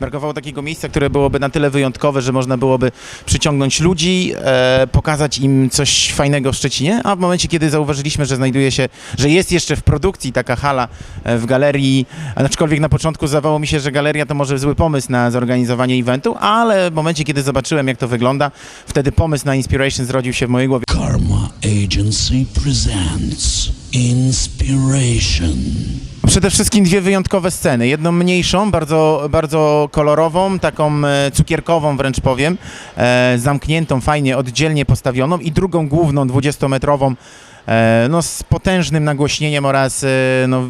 brakowało takiego miejsca, które byłoby na tyle wyjątkowe, że można byłoby przyciągnąć ludzi, e, pokazać im coś fajnego w Szczecinie, a w momencie, kiedy zauważyliśmy, że znajduje się, że jest jeszcze w produkcji taka hala e, w galerii, aczkolwiek na początku zdawało mi się, że galeria to może zły pomysł na zorganizowanie eventu, ale w momencie, kiedy zobaczyłem, jak to wygląda, wtedy pomysł na Inspiration zrodził się w mojej głowie. Karma Agency presents Inspiration. Przede wszystkim dwie wyjątkowe sceny. Jedną mniejszą, bardzo, bardzo kolorową, taką e, cukierkową wręcz powiem, e, zamkniętą, fajnie, oddzielnie postawioną i drugą główną, 20-metrową, e, no, z potężnym nagłośnieniem oraz no,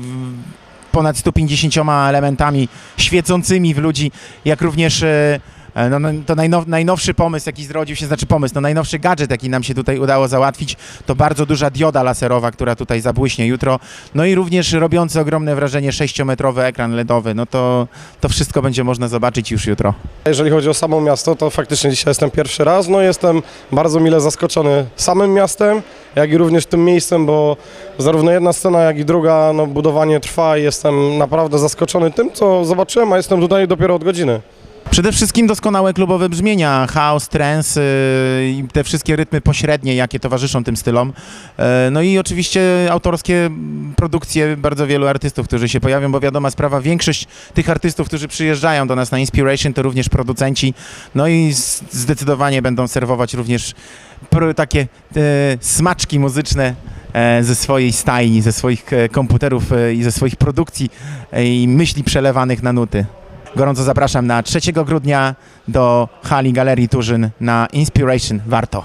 ponad 150 elementami świecącymi w ludzi, jak również no, no, to najnow, najnowszy pomysł, jaki zrodził się, znaczy pomysł, no najnowszy gadżet, jaki nam się tutaj udało załatwić, to bardzo duża dioda laserowa, która tutaj zabłyśnie jutro, no i również robiący ogromne wrażenie 6-metrowy ekran LEDowy, no to, to wszystko będzie można zobaczyć już jutro. Jeżeli chodzi o samo miasto, to faktycznie dzisiaj jestem pierwszy raz. No jestem bardzo mile zaskoczony samym miastem, jak i również tym miejscem, bo zarówno jedna scena, jak i druga, no budowanie trwa i jestem naprawdę zaskoczony tym, co zobaczyłem, a jestem tutaj dopiero od godziny. Przede wszystkim doskonałe klubowe brzmienia, house, trance yy, i te wszystkie rytmy pośrednie, jakie towarzyszą tym stylom. Yy, No i oczywiście autorskie produkcje bardzo wielu artystów, którzy się pojawią, bo wiadoma sprawa, większość tych artystów, którzy przyjeżdżają do nas na Inspiration, to również producenci. No i zdecydowanie będą serwować również takie e, smaczki muzyczne e, ze swojej stajni, ze swoich e, komputerów e, i ze swoich produkcji e, i myśli przelewanych na nuty. Gorąco zapraszam na 3 grudnia do hali Galerii Turzyn na Inspiration. Warto.